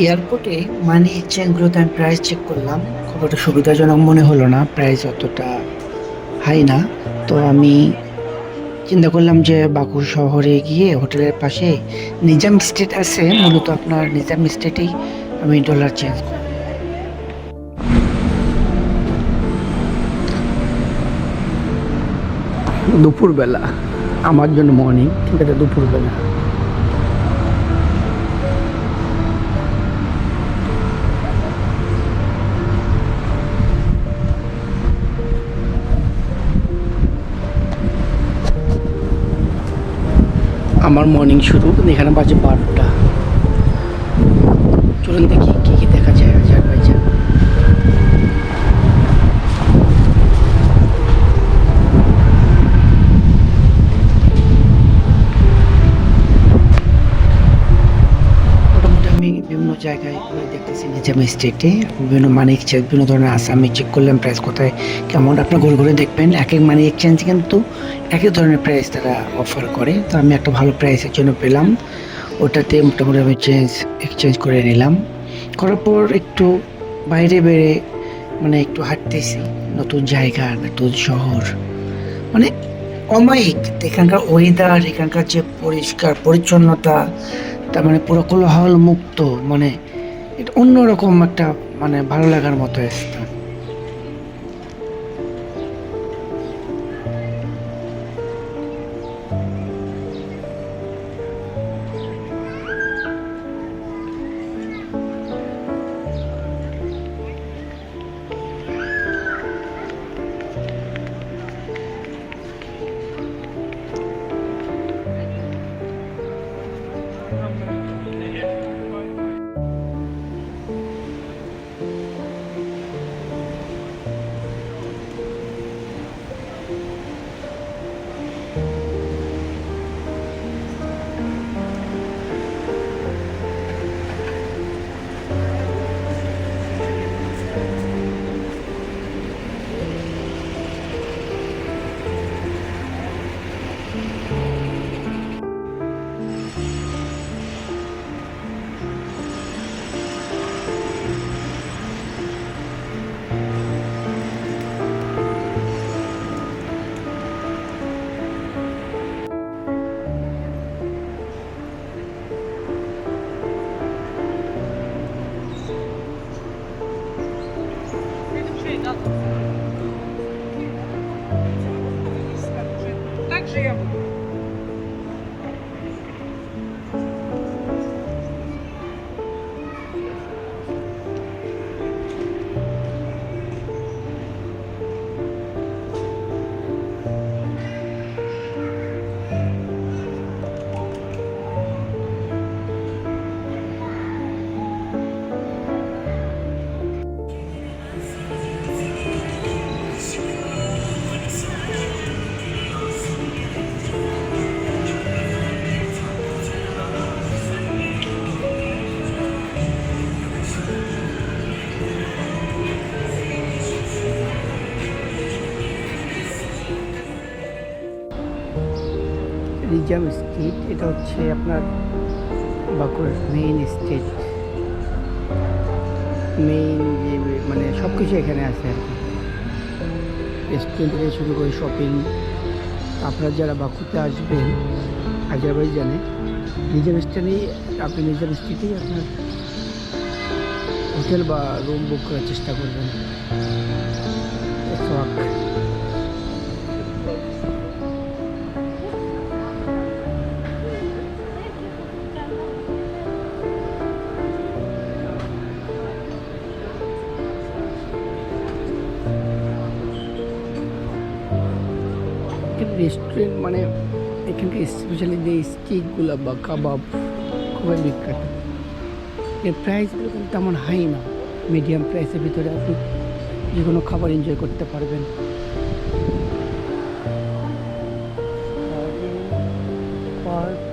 এয়ারপোর্টে মানি এক্সচেঞ্জগুলোতে আমি price check করলাম। খুব একটা সুবিধাজনক মনে হলো না প্রাইস অতটা হাই না। তো আমি চিন্তা করলাম যে বাকুর শহরে গিয়ে হোটেলের পাশে নিজাম স্টেট আছে, মূলত আপনার নিজাম স্টেটেই আমি ডলার চেঞ্জ করব দুপুরবেলা, আমার জন্য মর্নিং ঠিক আছে, দুপুরবেলা। আমার মর্নিং শুরু। এখানে বাজে বারোটা। চলুন দেখা যায় আজারবাইজান মোটামুটি আমি বিভিন্ন জায়গায় দেখতেছি নিজাম স্টেটে বিভিন্ন মানি এক্সচেঞ্জ বিভিন্ন ধরনের আছে আমি চেক করলাম প্রাইস কোথায়, কেমন? আপনার ঘুরে ঘুরে দেখবেন, এক এক মানি এক্সচেঞ্জ কিন্তু এক এক ধরনের প্রাইস তারা অফার করে। তো আমি একটা ভালো প্রাইসের জন্য পেলাম। ওটাতে মোটামুটি আমি চেঞ্জ এক্সচেঞ্জ করে নিলাম। করার পর একটু বাইরে বেড়ে মানে একটু হাঁটতেছি। নতুন জায়গা, নতুন শহর। মানে অমায়িক। এখানকার ওয়েদার এখানকার যে পরিষ্কার, পরিচ্ছন্নতা তার মানে পুরো কোলাহল মুক্ত মানে এটা অন্যরকম একটা মানে ভালো লাগার মতো স্থান Так রিজাম স্ট্রিট এটা হচ্ছে আপনার বাঁকুড়ার মেইন স্ট্রিট মেইন যে মানে সব কিছু এখানে আছে আর কি। রেস্টুরেন্ট থেকে শুরু করে শপিং আপনারা যারা বাঁকুড়াতে আসবেন আজারবাইজানে নিজাম স্টেনেই আপনি নিজাম স্ট্রিটেই আপনার হোটেল বা রুম বুক করার চেষ্টা করবেন। এখান রেস্টুরেন্ট মানে এখানকার স্পেশালি যে স্টিকগুলো বা কাবাব খুবই বিখ্যাত। এর প্রাইসগুলো কিন্তু তেমন হাই না। মিডিয়াম প্রাইসের ভিতরে আপনি যে কোনো খাবার এনজয় করতে পারবেন। পার্ক